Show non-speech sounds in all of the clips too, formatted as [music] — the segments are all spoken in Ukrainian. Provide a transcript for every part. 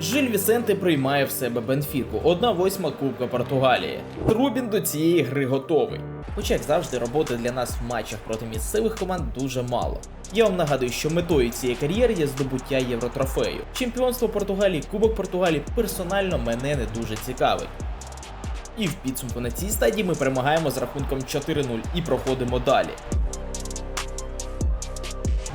Жиль Вісенте приймає в себе Бенфіку, 1-8 Кубка Португалії. Трубін до цієї гри готовий. Хоча, як завжди, роботи для нас в матчах проти місцевих команд дуже мало. Я вам нагадую, що метою цієї кар'єри є здобуття євротрофею. Чемпіонство Португалії, Кубок Португалії персонально мене не дуже цікавить. І в підсумку на цій стадії ми перемагаємо з рахунком 4-0 і проходимо далі.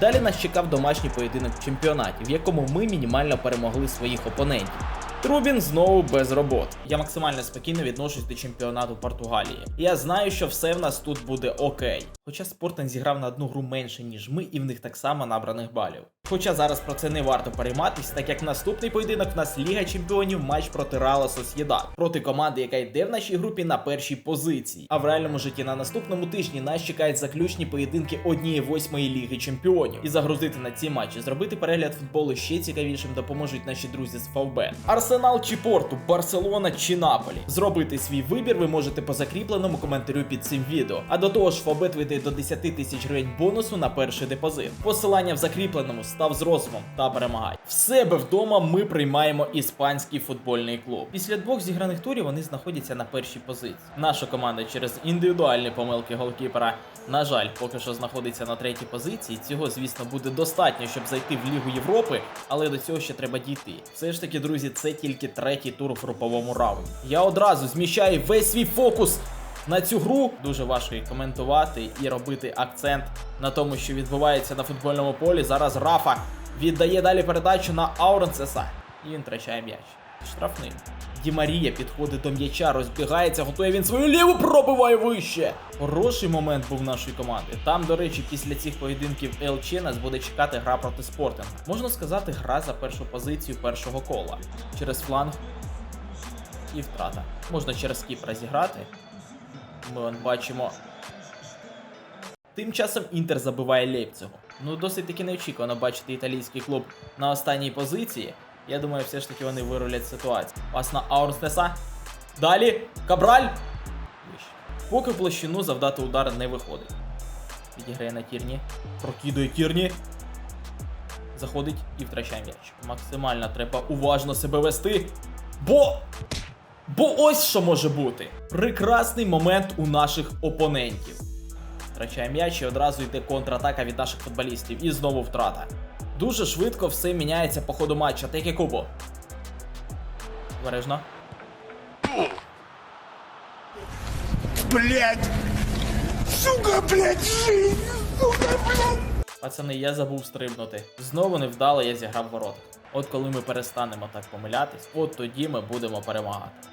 Далі нас чекав домашній поєдинок в чемпіонаті, в якому ми мінімально перемогли своїх опонентів. Трубін знову без робот. Я максимально спокійно відношусь до чемпіонату Португалії. Я знаю, що все в нас тут буде окей. Хоча Спортен зіграв на одну гру менше, ніж ми, і в них так само набраних балів. Хоча зараз про це не варто перейматись, так як наступний поєдинок в нас Ліга Чемпіонів матч проти Реала Сосєдад, проти команди, яка йде в нашій групі на першій позиції. А в реальному житті на наступному тижні нас чекають заключні поєдинки однієї восьмої ліги чемпіонів. І загрузити на ці матчі, зробити перегляд футболу ще цікавішим допоможуть наші друзі з Фавбет. Арсенал чи Порту, Барселона чи Наполі. Зробити свій вибір ви можете по закріпленому коментарю під цим відео. А до того ж, Фавбет видає до 10 тисяч гривень бонусу на перший депозит. Посилання в закріпленому став з розумом та перемагай. В себе вдома ми приймаємо іспанський футбольний клуб. Після двох зіграних турів вони знаходяться на першій позиції. Наша команда через індивідуальні помилки голкіпера, на жаль, поки що знаходиться на третій позиції. Цього, звісно, буде достатньо, щоб зайти в Лігу Європи, але до цього ще треба дійти. Все ж таки, друзі, це тільки третій тур в груповому раунді. Я одразу зміщаю весь свій фокус на цю гру дуже важко і коментувати і робити акцент на тому, що відбувається на футбольному полі. Зараз Рафа віддає далі передачу на Ауренсеса. І він втрачає м'яч. Штрафним. Ді Марія підходить до м'яча, розбігається, готує він свою ліву, пробиває вище. Хороший момент був нашої команди. Там, до речі, після цих поєдинків ЛЧ нас буде чекати гра проти Спортинга. Можна сказати, гра за першу позицію першого кола. Через фланг і втрата. Можна через кіп розіграти. Ми он бачимо. Тим часом Інтер забиває Лейпцигу. Ну, досить таки неочікувано бачити італійський клуб на останній позиції. Я думаю, все ж таки вони вирулять ситуацію. Пас на Аурнстеса. Далі. Кабраль. Поки в площину завдати удар не виходить. Відіграє на тірні. Прокидує тірні. Заходить і втрачає м'яч. Максимально треба уважно себе вести. Бо. Бо ось що може бути. Прекрасний момент у наших опонентів. Втрачає м'яч і одразу йде контратака від наших футболістів. І знову втрата. Дуже швидко все міняється по ходу матча. Теке Кубо. Обережно. Блять! Сука, блять, жизнь! Сука, блять! Пацани, я забув стрибнути. Знову невдало я зіграв ворот. От коли ми перестанемо так помилятись, от тоді ми будемо перемагати.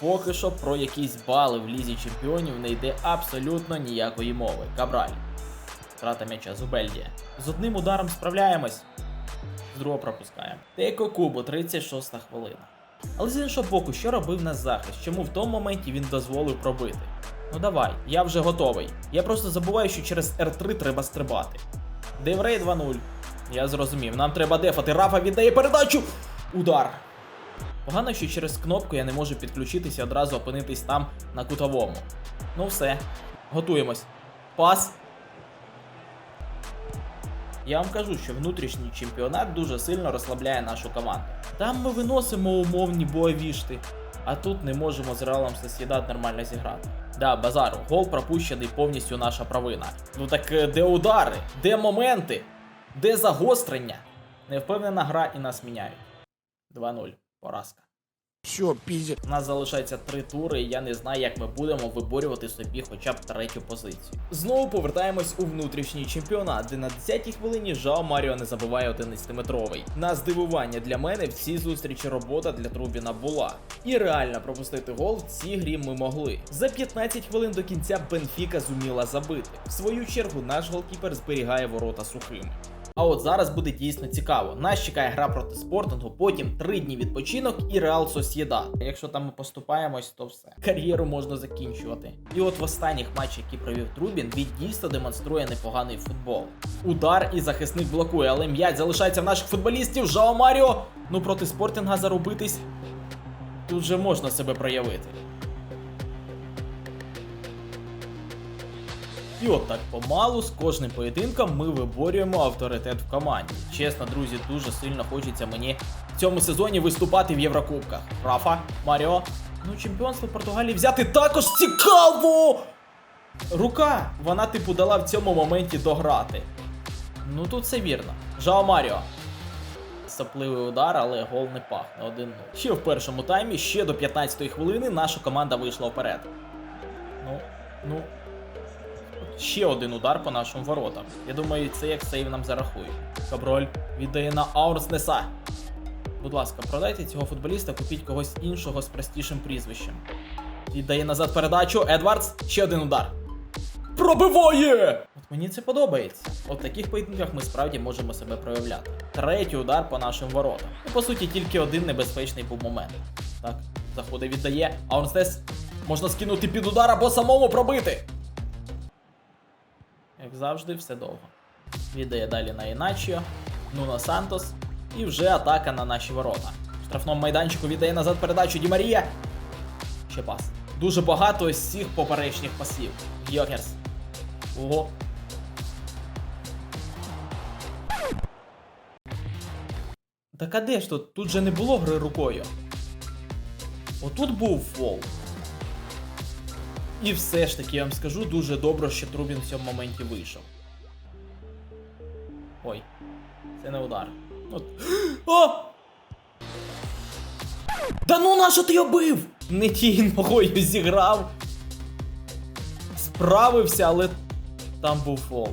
Поки що про якісь бали в лізі чемпіонів не йде абсолютно ніякої мови. Кабраль. Втрата м'яча Зубельдія. З одним ударом справляємось. З другого пропускаємо. Тейко Кубо, 36 хвилина. Але з іншого боку, що робив наш захист? Чому в тому моменті він дозволив пробити? Ну давай, я вже готовий. Я просто забуваю, що через R3 треба стрибати. Деврей 2-0. Я зрозумів. Нам треба дефати. Рафа віддає передачу. Удар. Погано, що через кнопку я не можу підключитися і одразу опинитись там на кутовому. Ну все. Готуємось. Пас. Я вам кажу, що внутрішній чемпіонат дуже сильно розслабляє нашу команду. Там ми виносимо умовні боавішти, а тут не можемо з Реалом Сосєдат нормально зіграти. Да, базару, гол пропущений повністю наша провина. Ну так е, де удари? Де моменти? Де загострення? Невпевнена гра і нас міняють. 2-0. Поразка. Все, пиздец. У нас залишається три тури, і я не знаю, як ми будемо виборювати собі хоча б третю позицію. Знову повертаємось у внутрішній чемпіонат, де на 10-й хвилині Жао Маріо не забиває 11-метровий. На здивування для мене в цій зустрічі робота для Трубіна була. І реально пропустити гол в цій грі ми могли. За 15 хвилин до кінця Бенфіка зуміла забити. В свою чергу наш голкіпер зберігає ворота сухими. А от зараз буде дійсно цікаво. Нас чекає гра проти спортингу, потім три дні відпочинок і Реал Сосєдад. Якщо там ми поступаємось, то все. Кар'єру можна закінчувати. І от в останніх матчах, які провів Трубін, він дійсно демонструє непоганий футбол. Удар і захисник блокує, але м'яч залишається в наших футболістів. Жао Маріо. Ну проти спортинга заробитись. Тут же можна себе проявити. І от так помалу з кожним поєдинком ми виборюємо авторитет в команді. Чесно, друзі, дуже сильно хочеться мені в цьому сезоні виступати в Єврокубках. Рафа, Маріо. Ну, чемпіонство Португалії взяти також цікаво! Рука! Вона, типу, дала в цьому моменті дограти. Ну тут все вірно. Жао Маріо. Сапливий удар, але гол не пахне 1-0. Ще в першому таймі, ще до 15-ї хвилини, наша команда вийшла вперед. Ну, ну. Ще один удар по нашим воротам. Я думаю, це як сейв нам зарахують. Каброль віддає на Аурснеса. Будь ласка, продайте цього футболіста, купіть когось іншого з простішим прізвищем. Віддає назад передачу. Едвардс. Ще один удар. Пробиває! От мені це подобається. От в таких поєдинках ми справді можемо себе проявляти. Третій удар по нашим воротам. Ну, по суті, тільки один небезпечний був момент. Так, заходить, віддає. Аунстес можна скинути під удар або самому пробити. Як завжди, все довго. Віддає далі на Іначіо, Нуно Сантос. І вже атака на наші ворота. В штрафному майданчику віддає назад передачу Ді Марія. Ще пас. Дуже багато ось цих поперечних пасів. Йокерс. Ого. Так а де ж тут? Тут же не було гри рукою. Отут був фол. І все ж таки я вам скажу дуже добре, що Трубін в цьому моменті вийшов. Ой, це не удар. От. [gasps] О! Да ну нащо ти його бив? Не тією ногою зіграв. Справився, але там був фол.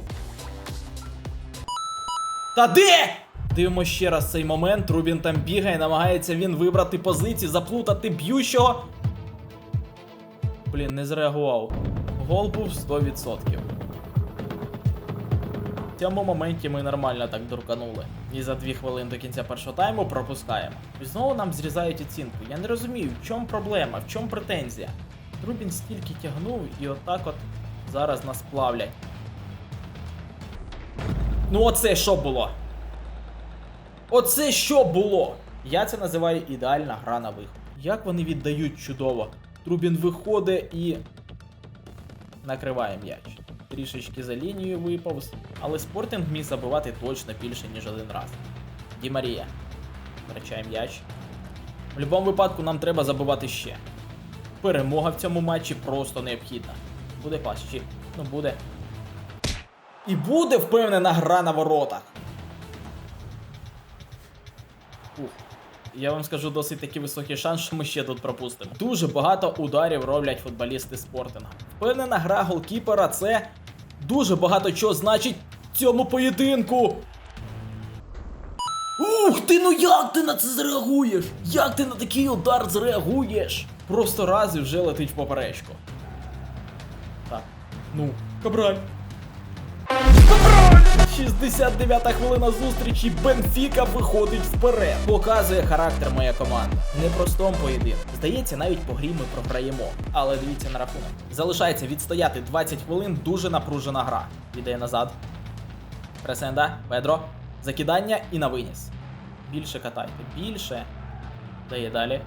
Та де? Дивимося ще раз цей момент. Рубін там бігає, намагається він вибрати позиції, заплутати б'ющого. Блін, не зреагував. Гол був 100%. В цьому моменті ми нормально так дурканули. І за 2 хвилини до кінця першого тайму пропускаємо. І знову нам зрізають оцінку. Я не розумію, в чому проблема, в чому претензія. Рубін стільки тягнув і отак от зараз нас плавлять. Ну оце що було? Оце що було? Я це називаю ідеальна гра на виход. Як вони віддають чудово. Трубін виходить і накриває м'яч. Трішечки за лінією виповз, але спортинг міг забивати точно більше, ніж один раз. Ді Марія. Втрачає м'яч. В будь-якому випадку нам треба забивати ще. Перемога в цьому матчі просто необхідна. Буде пас чи? Ну буде. І буде впевнена гра на воротах. Я вам скажу досить такий високий шанс, що ми ще тут пропустимо. Дуже багато ударів роблять футболісти спортинга. Впевнена гра голкіпера це дуже багато чого значить в цьому поєдинку. Ух ти, ну як ти на це зреагуєш? Як ти на такий удар зреагуєш? Просто раз і вже летить в поперечку. Так. Ну, Кабраль. 69-та хвилина зустрічі. Бенфіка виходить вперед. Показує характер моя команда. Непростому поєдинку. Здається, навіть по грі ми програємо. Але дивіться на рахунок. Залишається відстояти 20 хвилин. Дуже напружена гра. Віддає назад. Пресенда, Педро. Закидання і на виніс. Більше катайте. Більше. Дає далі.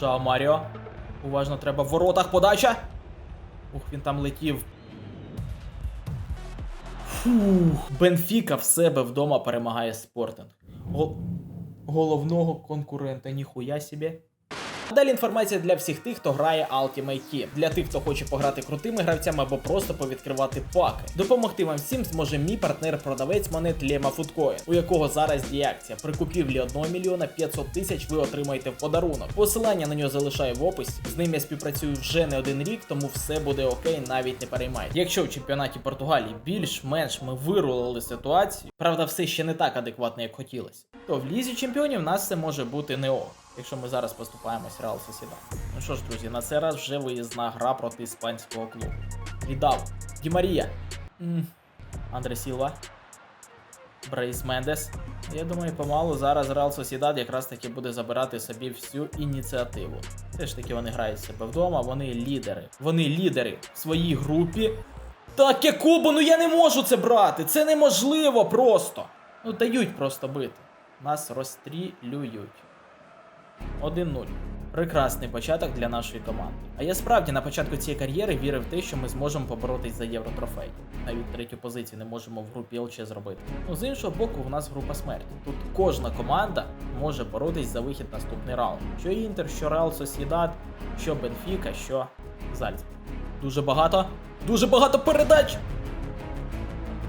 Жао Маріо. Уважно треба в воротах подача. Ух, він там летів. Фух. Бенфіка в себе вдома перемагає спортинг. Гол... Головного конкурента, ніхуя собі. Далі інформація для всіх тих, хто грає Ultimate Team. Для тих, хто хоче пограти крутими гравцями або просто повідкривати паки. Допомогти вам всім зможе мій партнер-продавець монет Lema Foodcoin, у якого зараз діє акція. При купівлі 1 мільйона 500 тисяч ви отримаєте в подарунок. Посилання на нього залишаю в описі. З ним я співпрацюю вже не один рік, тому все буде окей, навіть не переймайте. Якщо в чемпіонаті Португалії більш-менш ми вирулили ситуацію, правда, все ще не так адекватно, як хотілося, то в лізі чемпіонів нас це може бути не ок. Якщо ми зараз поступаємось Реал Сосідат. Ну що ж, друзі, на цей раз вже виїзна гра проти іспанського клубу. Віддав. Ді Марія. Андре Сілва. Брейс Мендес. Я думаю, помалу зараз Реал Сосідат якраз таки буде забирати собі всю ініціативу. Все ж таки вони грають себе вдома, вони лідери. Вони лідери в своїй групі. Так, Якубо, ну я не можу це брати! Це неможливо просто! Ну дають просто бити. Нас розстрілюють. 1-0. Прекрасний початок для нашої команди. А я справді на початку цієї кар'єри вірив в те, що ми зможемо поборотись за євротрофей. Навіть третю позицію не можемо в групі ЛЧ зробити. Ну з іншого боку, в нас група смерті. Тут кожна команда може боротись за вихід наступний раунд. Що Інтер, що Реал Сосідад, що Бенфіка, що Зальцбург. Дуже багато, дуже багато передач.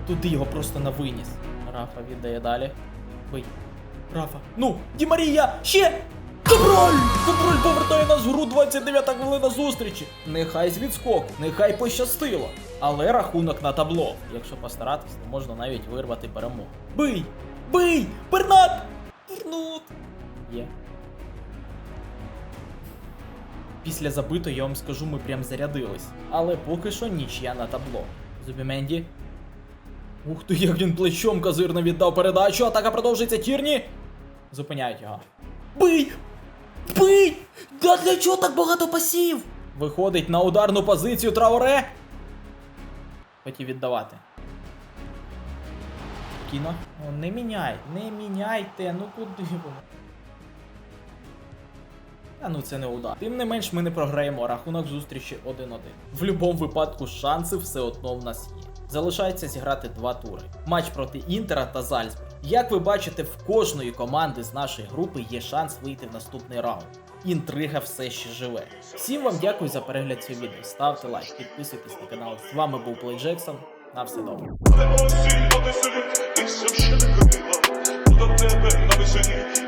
Туди його просто на виніс. Рафа віддає далі. Бий. Рафа. Ну, Ді Марія! Ще! Кабраль! Кабраль повертає нас в гру 29 хвилина зустрічі. Нехай з відскоку, нехай пощастило. Але рахунок на табло. Якщо постаратись, то можна навіть вирвати перемогу. Бий! Бий! Бернат! Бернут! Є. Після забитої, я вам скажу, ми прям зарядились. Але поки що нічия на табло. Зубіменді. Ух ти, як він плечом козирно віддав передачу, атака продовжується Тірні. Зупиняють його. Бий! Бий! Да для чого так багато пасів? Виходить на ударну позицію Трауре. Хотів віддавати. Кіно. О, не міняй, не міняйте, ну куди ви? А ну це не удар. Тим не менш, ми не програємо рахунок зустрічі 1-1. В будь-якому випадку шанси все одно в нас є. Залишається зіграти два тури. Матч проти Інтера та Зальцбург. Як ви бачите, в кожної команди з нашої групи є шанс вийти в наступний раунд. Інтрига все ще живе. Всім вам дякую за перегляд цього відео. Ставте лайк, підписуйтесь на канал. З вами був Плей Джексон. На все добре. Тебе на вишені.